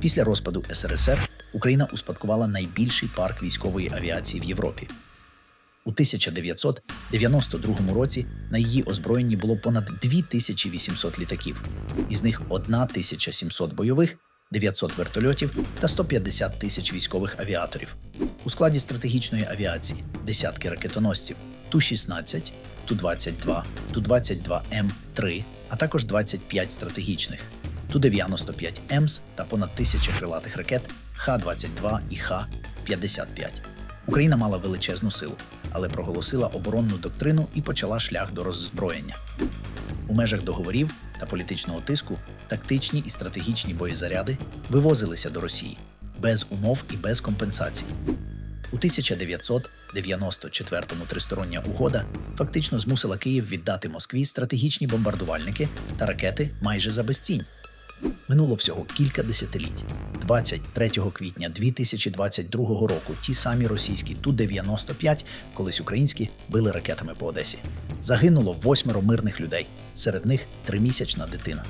Після розпаду СРСР Україна успадкувала найбільший парк військової авіації в Європі. У 1992 році на її озброєнні було понад 2800 літаків, із них 1700 бойових, 900 вертольотів та 150 тисяч військових авіаторів. У складі стратегічної авіації десятки ракетоносців Ту-16, Ту-22, Ту-22М3, а також 25 стратегічних Ту-95 ЕМС та понад тисяча крилатих ракет Х-22 і Х-55. Україна мала величезну силу, але проголосила оборонну доктрину і почала шлях до роззброєння. У межах договорів та політичного тиску тактичні і стратегічні боєзаряди вивозилися до Росії без умов і без компенсацій. У 1994-му тристороння угода фактично змусила Київ віддати Москві стратегічні бомбардувальники та ракети майже за безцінь. Минуло всього кілька десятиліть. 23 квітня 2022 року ті самі російські Ту-95, колись українські, били ракетами по Одесі. Загинуло восьмеро мирних людей, серед них тримісячна дитина.